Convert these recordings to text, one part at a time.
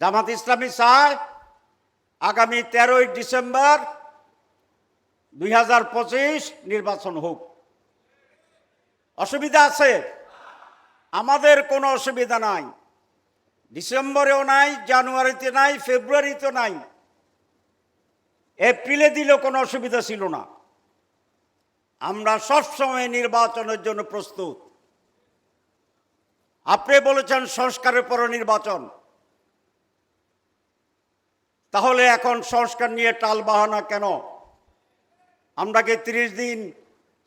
জামাত ইসলামী চায় আগামী তেরোই ডিসেম্বর দুই হাজার পঁচিশ নির্বাচন হোক। অসুবিধা আছে। আমাদের কোনো অসুবিধা নাই। ডিসেম্বরেও নাই, জানুয়ারিতে নাই ফেব্রুয়ারিতে নাই। এপ্রিলে দিলেও কোনো অসুবিধা ছিল না। আমরা সবসময় নির্বাচনের জন্য প্রস্তুত। আপনি বলেছেন সংস্কারের পর নির্বাচন। তাহলে এখন সংস্কার নিয়ে টাল বাহানা কেন? আমরা কি তিরিশ দিন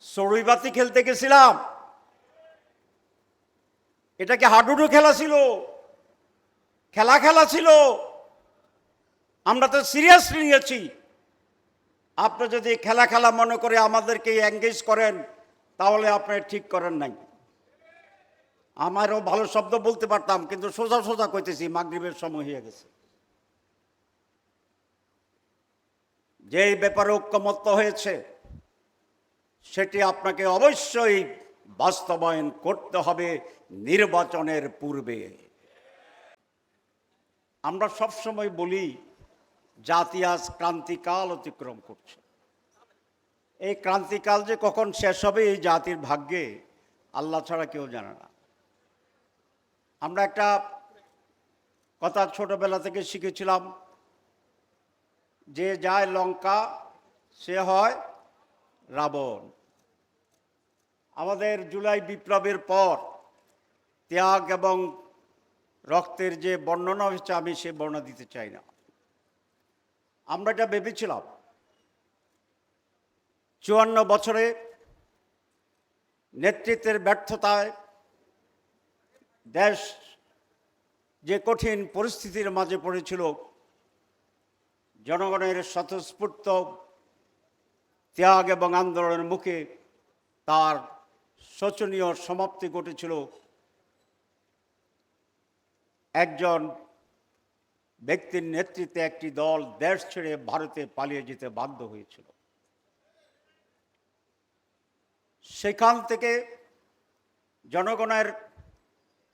সরুইবাতি খেলতে গেছিলাম? এটা কি হাডুডু খেলা ছিল? খেলা খেলা ছিল? আমরা তো সিরিয়াসলি নিয়েছি। আপনি যদি খেলা খেলা মনে করে আমাদেরকে এঙ্গেজ করেন, তাহলে আপনি ঠিক করেন নাই। আমারও ভালো শব্দ বলতে পারতাম, কিন্তু সোজা সোজা কইতেছি, মাগরিবের সময় হয়ে গেছে। যেই ব্যাপারে ঐক্যমত্য হয়েছে, সেটি আপনাকে অবশ্যই বাস্তবায়ন করতে হবে নির্বাচনের পূর্বে। আমরা সবসময় বলি, জাতি আজ ক্রান্তিকাল অতিক্রম করছে। এই ক্রান্তিকাল যে কখন শেষ হবে এই জাতির ভাগ্যে আল্লাহ ছাড়া কেউ জানে না। আমরা একটা কথা ছোটবেলা থেকে শিখেছিলাম যে যায় লঙ্কা, সে হয় রাবণ। আমাদের জুলাই বিপ্লবের পর ত্যাগ এবং রক্তের যে বর্ণনা হয়েছে, আমি সে বর্ণনা দিতে চাই না। আমরা এটা ভেবেছিলাম। চুয়ান্ন বছরে নেতৃত্বের ব্যর্থতায় দেশ যে কঠিন পরিস্থিতির মাঝে পড়েছিল জনগণের স্বতঃস্ফূর্ত ত্যাগ এবং আন্দোলনের মুখে তার শোচনীয় সমাপ্তি ঘটেছিল। একজন ব্যক্তির নেতৃত্বে একটি দল দেশ ছেড়ে ভারতে পালিয়ে যেতে বাধ্য হয়েছিল। সেখান থেকে জনগণের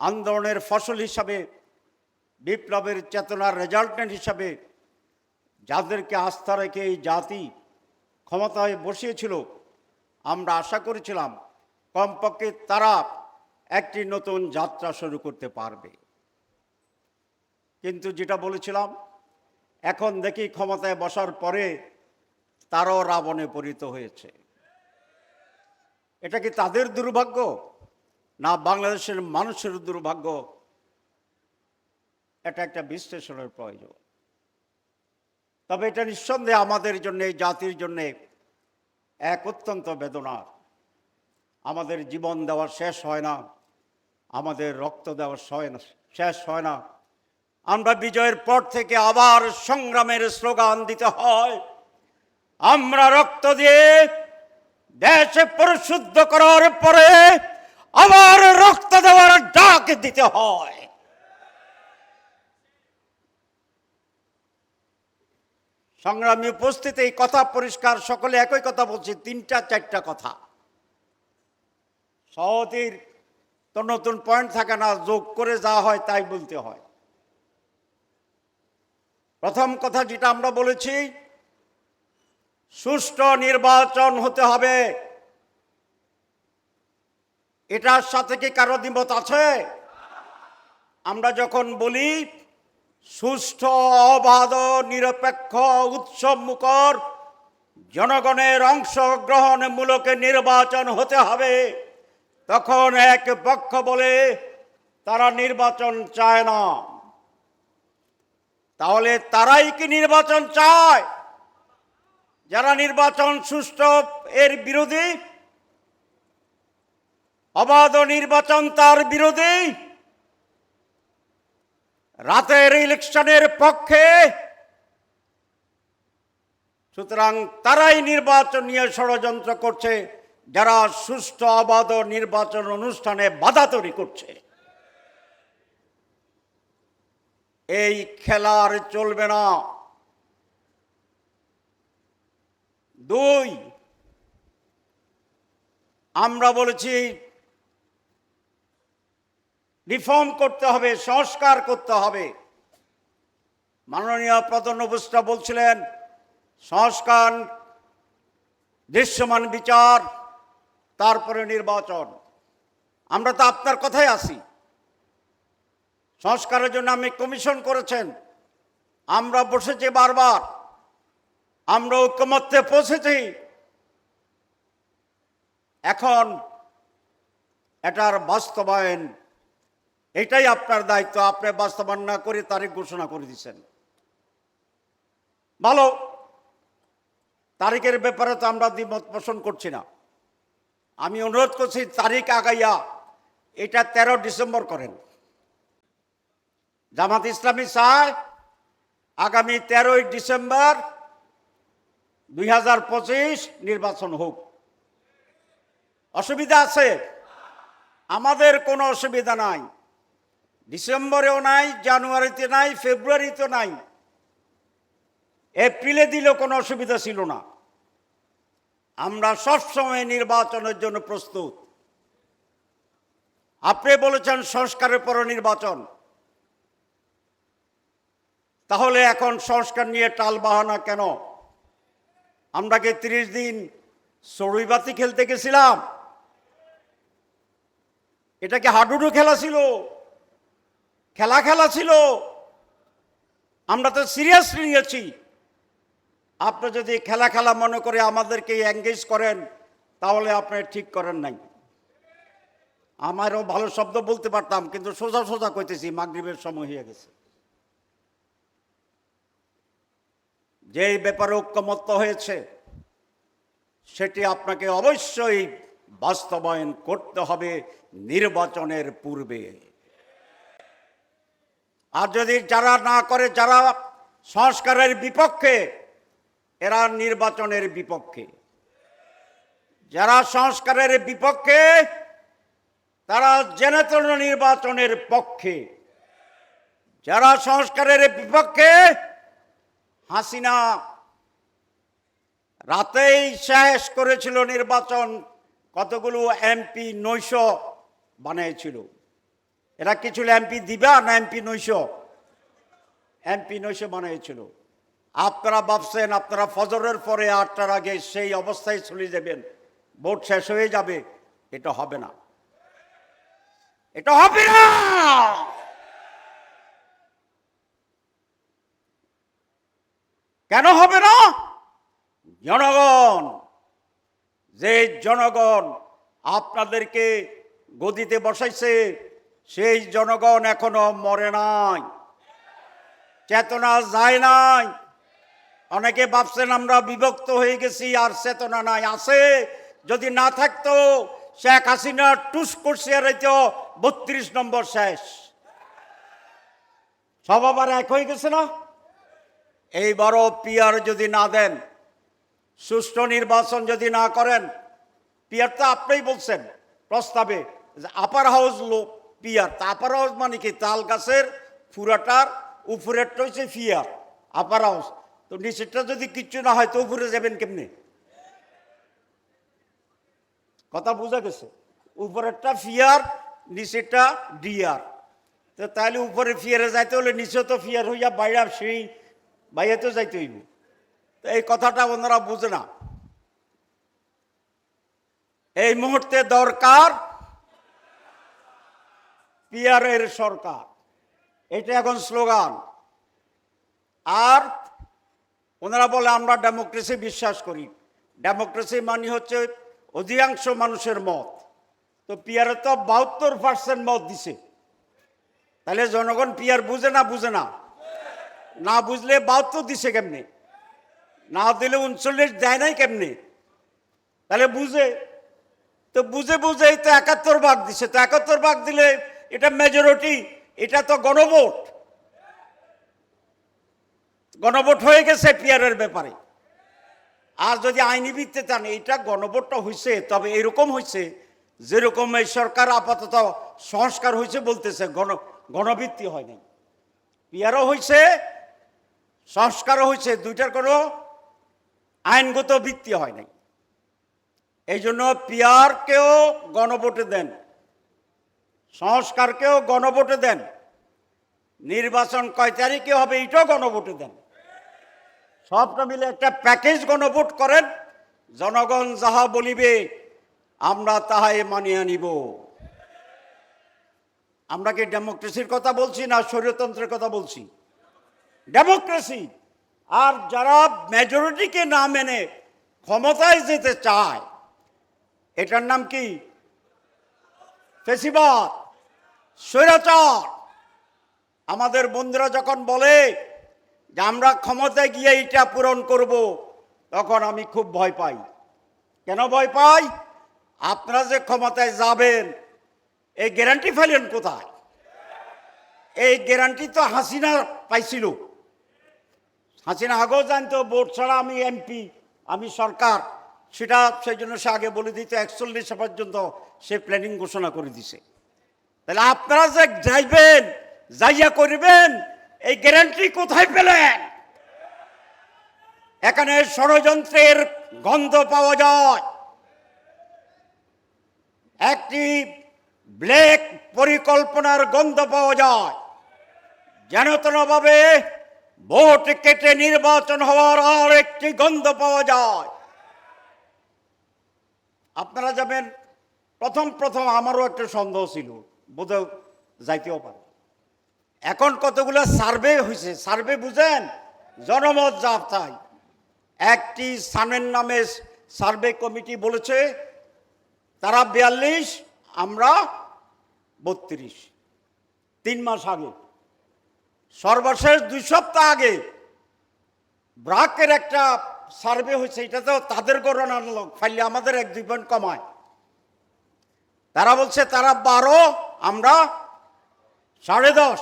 আন্দোলনের ফসল হিসাবে, বিপ্লবের চেতনার রেজাল্টেন্ট হিসাবে যাদেরকে আস্থা রেখে এই জাতি ক্ষমতায় বসিয়েছিল, আমরা আশা করেছিলাম কমপক্ষে তারা একটি নতুন যাত্রা শুরু করতে পারবে। কিন্তু যেটা বলেছিলাম, এখন দেখি ক্ষমতায় বসার পরে তারাও রাবণে পরিণত হয়েছে। এটা কি তাদের দুর্ভাগ্য, না বাংলাদেশের মানুষের দুর্ভাগ্য? এটা একটা বিশ্লেষণের প্রয়োজন। তবে এটা নিঃসন্দেহে আমাদের জন্য, এই জাতির জন্য এক অত্যন্ত বেদনার। আমাদের জীবন দেওয়া শেষ হয় না, আমাদের রক্ত দেওয়া হয় না, শেষ হয় না। আমরা বিজয়ের পর থেকে আবার সংগ্রামের স্লোগান দিতে হয়। আমরা রক্ত দিয়ে দেশে পরিশুদ্ধ করার পরে আবার রক্ত দেওয়ার ডাক দিতে হয়। সংগ্রামী উপস্থিতি, এই কথা পরিষ্কার, সকলে একই কথা বলছি, তিনটা, চারটা কথা। সহতির তো নতুন পয়েন্ট থাকে না, যোগ করে যা হয় তাই বলতে হয়। প্রথম কথা যেটা আমরা বলেছি, সুষ্ঠু নির্বাচন হতে হবে। এটার সাথে কি কারও দ্বিমত আছে? আমরা যখন বলি সুষ্ঠু অবাধ, নিরপেক্ষ, উৎসব মুখর, জনগণের অংশগ্রহণমূলক নির্বাচন হতে হবে। তখন এক পক্ষ বলে, তারা নির্বাচন চায় না। তাহলে তারাই কি নির্বাচন চায়? যারা নির্বাচন সুষ্ঠু, এর বিরোধী? অবাধ নির্বাচন তার বিরোধী? রাতের ইলেকশনের পক্ষে। সুতরাং তারাই নির্বাচন নিয়ে ষড়যন্ত্র করছে, যারা সুষ্ঠু, অবাধ নির্বাচন অনুষ্ঠানে বাধা তৈরি করছে। এই খেলার চলবে না। দুই, আমরা বলেছি রিফর্ম করতে হবে, সংস্কার করতে হবে। মাননীয় প্রধান উপস্থিত বলছিলেন, সংস্কার, দৃশ্যমান বিচার, তারপরে নির্বাচন। আমরা তো আপনার কথাই আসি সংস্কারের জন্য আমি কমিশন করেছেন। আমরা বসেছি বারবার। আমরা ঐক্যমত্যে পৌঁছেছি। এখন এটার বাস্তবায়ন এটাই আপনার দায়িত্ব। আপনি বাস্তবায়ন না করে তারিখ ঘোষণা করে দিচ্ছেন। ভালো। তারিখের ব্যাপারে তো আমরা দ্বিমত পোষণ করছি না। আমি অনুরোধ করছি, তারিখ আগাইয়া এটা তেরো ডিসেম্বর করেন। জামাত ইসলামী চায় আগামী তেরোই ডিসেম্বর দুই হাজার পঁচিশ নির্বাচন হোক। অসুবিধা আছে। আমাদের কোনো অসুবিধা নাই। ডিসেম্বরেও নাই, জানুয়ারিতে নাই, ফেব্রুয়ারিতে নাই। এপ্রিলে দিলেও কোনো অসুবিধা ছিল না। আমরা সবসময় নির্বাচনের জন্য প্রস্তুত। আপনি বলেছেন সংস্কারের পর নির্বাচন। তাহলে এখন সংস্কার নিয়ে টাল বাহানা কেন? আমরা কি তিরিশ দিন সরুইবাতি খেলতে গেছিলাম? এটা কি হাডুডু খেলা ছিল? খেলা খেলা ছিল। আমরা তো সিরিয়াসলি নিয়েছি। আপনি যদি খেলা খেলা মনে করে আমাদেরকে এঙ্গেজ করেন, তাহলে আপনি ঠিক করেন নাই। আমারও ভালো শব্দ বলতে পারতাম, কিন্তু সোজা সোজা কইতেছি, মাগরিবের সময় হয়ে গেছে। যেই ব্যাপারে ঐক্যমত্য হয়েছে, সেটি আপনাকে অবশ্যই বাস্তবায়ন করতে হবে নির্বাচনের পূর্বে। আর যদি যারা না করে, যারা সংস্কারের বিপক্ষে, এরা নির্বাচনের বিপক্ষে। যারা সংস্কারের বিপক্ষে, তারা জেনেতন নির্বাচনের পক্ষে। যারা সংস্কারের বিপক্ষে, হাসিনা রাতেই শেষ করেছিল নির্বাচন, কতগুলো এমপি নৈশ বানিয়েছিল। এরা কি ছিল, এমপি দিবা না এমপি নৈশ এমপি নৈশ বানিয়েছিল আপনারা ভাবছেন, আপনারা ফজরের পরে আটটার আগে সেই অবস্থায় চলে যাবেন, ভোট শেষ হয়ে যাবে, এটা হবে না। এটা হবে না! কেন হবে না? জনগণ, যে জনগণ আপনাদেরকে গদিতে বসাইছে সেই জনগণ এখনও মরে নাই। চেতনা যায় নাই। অনেকে ভাবছেন আমরা বিভক্ত হয়ে গেছি আর চেতনা নাই। আছে, যদি না থাকতো শেখ হাসিনা টুস করছে এই বত্রিশ নম্বর শেষ। সব আবার এক হয়ে গেছে না? এইবারও পিয়ার যদি না দেন, সুষ্ঠু নির্বাচন যদি না করেন, পিয়ার তো আপনিই বলছেন প্রস্তাবে আপার হাউস লো পিয়ার তা আপার হাউস মানে কি? তাল গাছের ফুরাটার উপরেরটা হচ্ছে ফিয়ার, আপার হাউস তো নিচেরটা যদি কিচ্ছু না হয়, তো উপরে যাবেন কেমনে? কথা বোঝা গেছে? উপরেরটা ফিয়ার, নিচেরটা ডিয়ার। তো তাহলে উপরে ফিয়ারে যাইতে হলে নিচে তো ফিয়ার হইয়া বাইরে সেই বাইরে তো যাইতে হইব। তো এই কথাটা ওনারা বুঝে না। এই মুহূর্তে দরকার পিয়ারের সরকার। এটা এখন স্লোগান। আর ওনারা বলে, আমরা ডেমোক্রেসি বিশ্বাস করি। ডেমোক্রেসি মানে হচ্ছে অধিকাংশ মানুষের মত। তো পিয়ারে তো বাহাত্তর পার্সেন্ট মত দিছে। তাহলে জনগণ পিয়ার বুঝে না বুঝে না? না বুঝলে বাহাত্তর দিছে কেমনে? না দিলে উনচল্লিশ দেয় নাই কেমনে? তাহলে বুঝে। তো বুঝে বুঝে তো একাত্তর ভাগ দিছে। তো একাত্তর ভাগ দিলে এটা মেজরিটি এটা তো গণভোট। গণভোট হয়ে গেছে পিয়ারের ব্যাপারে। আর যদি আইনি ভিত্তিতে চান, এইটা গণভোটটা হয়েছে তবে এরকম হয়েছে যেরকম এই সরকার আপাতত সংস্কার হয়েছে বলতেছে, গণ, গণভিত্তি হয় নাই। পিয়ারও হয়েছে সংস্কারও হয়েছে দুইটার কোনো আইনগত ভিত্তি হয় নাই। এই জন্য পিয়ারকেও গণভোটে দেন। সংস্কারকেও গণভোটে দেন। নির্বাচন কয় তারিখে হবে এটাও গণভোটে দেন। সবটা মিলে একটা প্যাকেজ গণভোট করেন। জনগণ যাহা বলিবে, আমরা তাহাই মানিয়ে নিব। আমরা কি ডেমোক্রেসির কথা বলছি না স্বৈরতন্ত্রের কথা বলছি? ডেমোক্রেসি! আর যারা মেজরিটিকে না মেনে ক্ষমতায় যেতে চায়, এটার নাম কি? ফেসিবাদ! স্বৈরাচার। আমাদের বন্ধুরা যখন বলে যে আমরা ক্ষমতায় গিয়ে এটা পূরণ করব, তখন আমি খুব ভয় পাই। কেন ভয় পাই? আপনারা যে ক্ষমতায় যাবেন, এই গ্যারান্টি ফেলেন কোথায়? এই গ্যারান্টি তো হাসিনা পাইছিল। হাসিনা আগেও জানতো, ভোট ছাড়া আমি এমপি আমি সরকার। সেটা সেই জন্য সে আগে বলে দিত একচল্লিশ পর্যন্ত সে প্ল্যানিং ঘোষণা করে দিছে তাহলে আপনারা যে যাইবেন, যাইয়া করবেন, এই গ্যারান্টি কোথায় পেলেন? এখানে ষড়যন্ত্রের গন্ধ পাওয়া যায়। একটি ব্ল্যাক পরিকল্পনার গন্ধ পাওয়া যায়। যেন তেনভাবে ভোট কেটে নির্বাচন হওয়ার আর একটি গন্ধ পাওয়া যায়। আপনারা যাবেন, প্রথম প্রথম আমারও একটা সন্দেহ ছিল। বোধহয় যাইতেও পারে এখন কতগুলো সার্ভে হয়েছে সার্ভে বুঝেন? জনমত যা তাই। একটি সানের নামে সার্ভে কমিটি বলেছে, তারা বিয়াল্লিশ, আমরা বত্রিশ। তিন মাস আগে। সর্বশেষ দুই সপ্তাহ আগে ব্রাকের একটা সার্ভে হয়েছে এটা তো তাদের গণনার লোক ফাইলে আমাদের এক দুই পয়েন্ট কমায়। তারা বলছে, তারা বারো আমরা সাড়ে দশ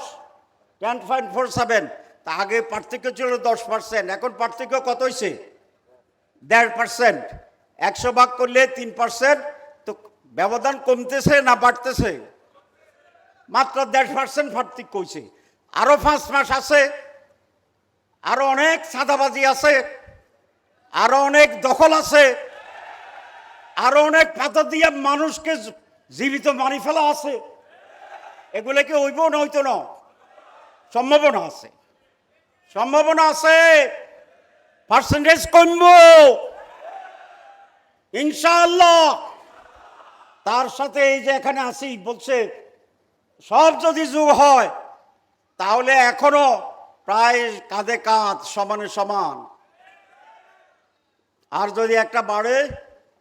টেন পয়েন্ট ফোর সেভেন তা আগে পার্থক্য ছিল দশ পার্সেন্ট এখন পার্থক্য কত হয়েছে দেড় পার্সেন্ট একশো ভাগ করলে তিন পার্সেন্ট তো ব্যবধান কমতেছে না বাড়তেছে? মাত্র দেড় পার্সেন্ট পার্থক্য হয়েছে আরও পাঁচ মাস আছে আরও অনেক সাদাবাজি আছে আরও অনেক দখল আছে আরও অনেক পাতা দিয়ে মানুষকে জীবিত মানি ফেলা আছে। এগুলো কি হইব না, হইতো না। সম্ভাবনা আছে। সম্ভাবনা আছে পার্সেন্টেজ কমব। ইনশাআল্লাহ। তার সাথে এই যে এখানে আসি, বলছে, সব যদি যুগ হয়, তাহলে এখনও প্রায় কাঁধে কাঁধ, সমানে সমান। আর যদি একটা বাড়ে,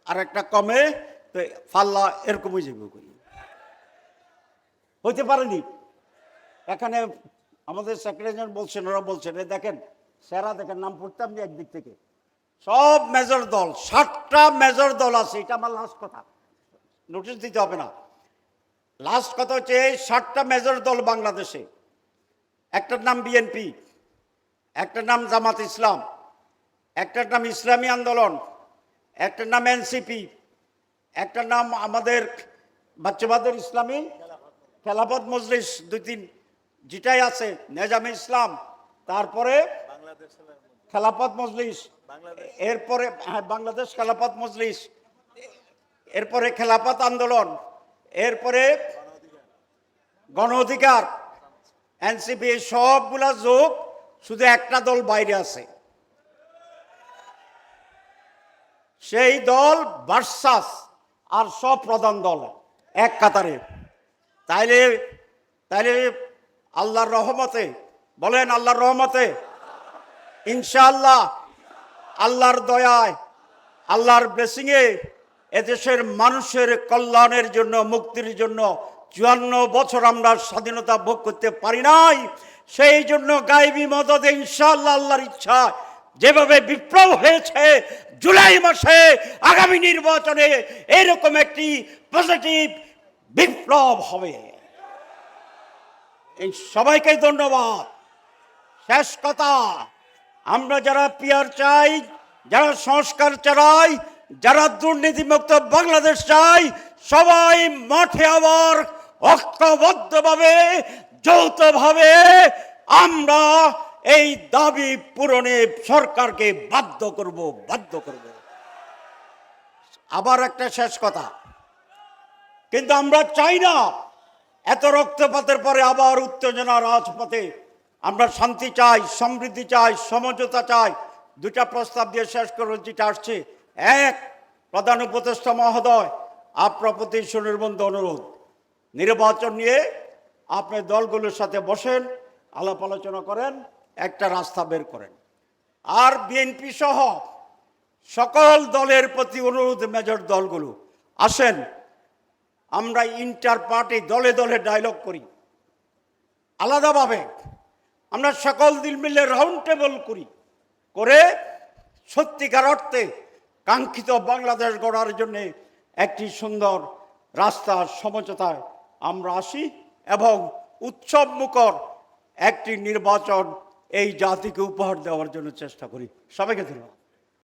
আর একটা কমে, তো ফাল্লা এরকমই যাবে করি। হইতে পারেনি। এখানে আমাদের সেক্রেটারি বলছেন, ওরা বলছেন দেখেন স্যারা দেখেন, নাম পড়তাম যে একদিক থেকে। সব মেজর দল ষাটটা মেজর দল আছে, এটা আমার লাস্ট কথা। নোটিশ দিতে হবে না। লাস্ট কথা হচ্ছে ষাটটা মেজর দল বাংলাদেশে। একটার নাম বিএনপি একটার নাম জামাত ইসলাম, একটার নাম ইসলামী আন্দোলন, একটার নাম এনসিপি একটার নাম আমাদের বাচ্চাবাদের ইসলামী খেলাফত মজলিস দুই তিন যেটাই আছে, নেজামে ইসলাম, তারপরে খেলাফত মজলিস, এরপরে হ্যাঁ বাংলাদেশ খেলাফত মজলিস, এরপরে খেলাফত আন্দোলন, এরপরে গণ অধিকার, এনসিপি সবগুলা যোগ শুধু একটা দল বাইরে আছে। সেই দল ভার্সাস আর সব প্রধান দল, এক কাতারে। তাইলে তাইলে আল্লাহর রহমতে, বলেন আল্লাহর রহমতে, ইনশাআল্লাহ আল্লাহর দয়ায়, আল্লাহর ব্লেসিংয়ে এদেশের মানুষের কল্যাণের জন্য, মুক্তির জন্য চুয়ান্ন বছর আমরা স্বাধীনতা ভোগ করতে পারি নাই। সেই জন্য গাইবি মদদে ইনশাআল্লাহ আল্লাহর ইচ্ছা, যেভাবে বিপ্লব হয়েছে জুলাই মাসে আগামী নির্বাচনে, এরকম একটি পজিটিভ বিপ্লব হবে। এই সবাইকে ধন্যবাদ। শেষ কথা, আমরা যারা পিয়ার চাই, যারা সংস্কার চাই, যারা দুর্নীতিমুক্ত বাংলাদেশ চাই, সবাই মাঠে আবার ঐক্যবদ্ধভাবে, যৌথভাবে আমরা এই দাবি পূরণে সরকারকে বাধ্য করব বাধ্য করব। আবার একটা শেষ কথা। কিন্তু আমরা চাই না। এত রক্তপাতের পরে আবার উত্তেজনা রাজপথে। আমরা শান্তি চাই, সমৃদ্ধি চাই, সমঝোতা চাই। দুটা প্রস্তাব দিয়ে শেষ করে যেটা আসছে। এক, প্রধান উপদেষ্টা মহোদয় আপনার প্রতি সুনির্বন্ধ অনুরোধ। নির্বাচন নিয়ে আপনি দলগুলোর সাথে বসেন, আলাপ আলোচনা করেন, একটা রাস্তা বের করেন। আর বিএনপি সহ সকল দলের প্রতি অনুরোধ মেজর দলগুলো। আসেন আমরা ইন্টার পার্টি দলে দলে ডায়লগ করি। আলাদাভাবে আমরা সকল দিল মিলে রাউন্ড টেবল করি। করে সত্যিকার অর্থে কাঙ্ক্ষিত বাংলাদেশ গড়ার জন্য একটি সুন্দর রাস্তার সমঝোতায় আমরা আসি এবং উৎসব মুখর একটি নির্বাচন এই জাতিকে উপহার দেওয়ার জন্য চেষ্টা করি। সবাইকে ধন্যবাদ।